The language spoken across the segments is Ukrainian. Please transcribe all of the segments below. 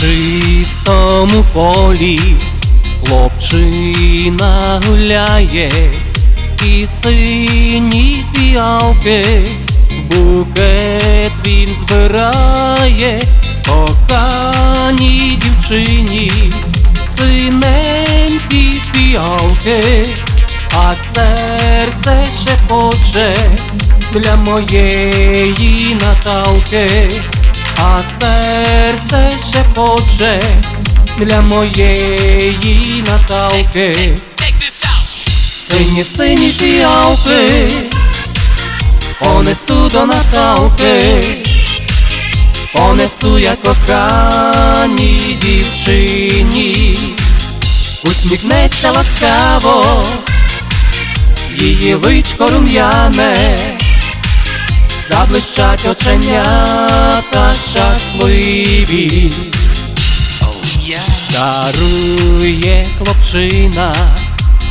чистому полі. Хлопчина гуляє, і сині фіалки, букет він збирає, коханій дівчині, синенькі фіалки, а серце шепоче для моєї Наталки, а серце шепоче для моєї Наталки. Сині сині фіалки, понесу до Наталки, понесу я коханій дівчині, усміхнеться ласкаво, її личко рум'яне, заблищать оченята щасливі. Дарує хлопчина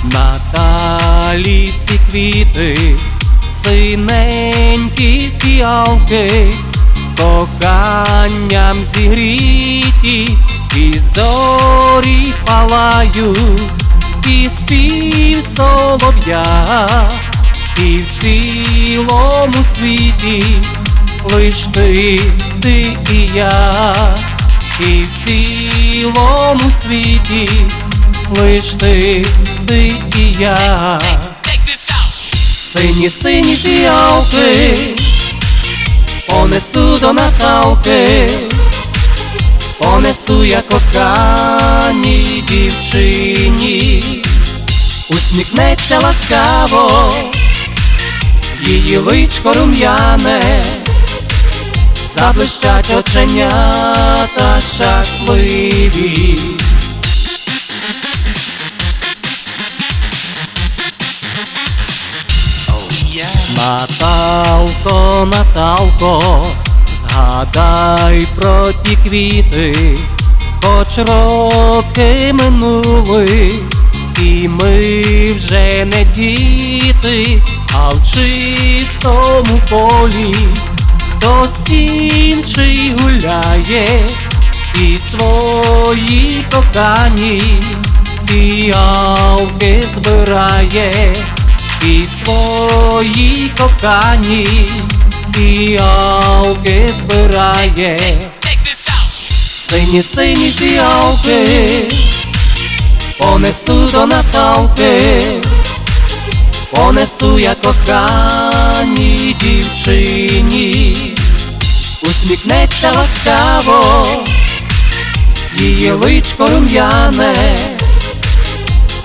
Наталі ці квіти, синенькі фіалки, коханням зігріті, і зорі палають, і спів солов'я, і в цілому світі лиш ти, ти і я. І в цілому світі лиш ти, ти і я, сині сині фіалки, понесу до Наталки, понесу я коханій дівчині, усміхнеться ласкаво, її личко рум'яне заблищать оченята щасливі. Наталко, Наталко, згадай про ті квіти, хоч роки минули, і ми вже не діти, а в чистому полі. Хтось інший гуляє, і свої кохані піалки збирає, і свої кохані піалки збирає, Check сині сині піалки, понесу до Наталки, понесу я коханій дівчині, усміхнеться ласкаво, її личко рум'яне,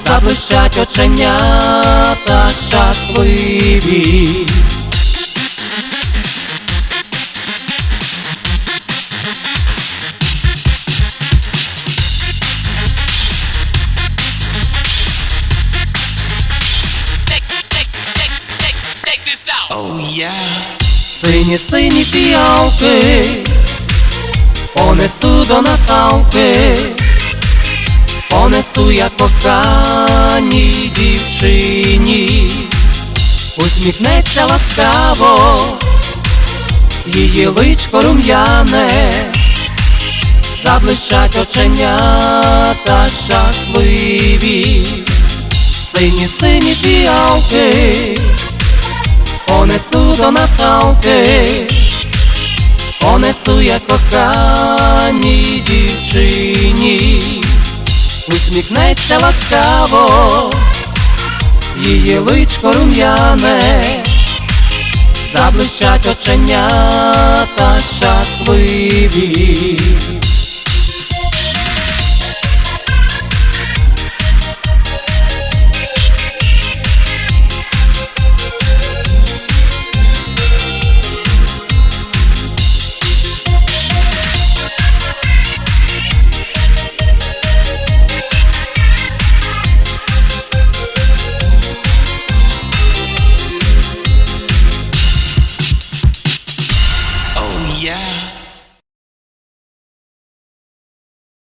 заблищать оченята щасливі. Сині сині фіалки, понесу до Наталки, понесу я коханій дівчині, усміхнеться ласкаво, її личко рум'яне, заблищать оченята щасливі, сині сині фіалки понесу до Наталки, понесу я коханій дівчині, усміхнеться ласкаво, її личко рум'яне, заблищать оченята щасливі.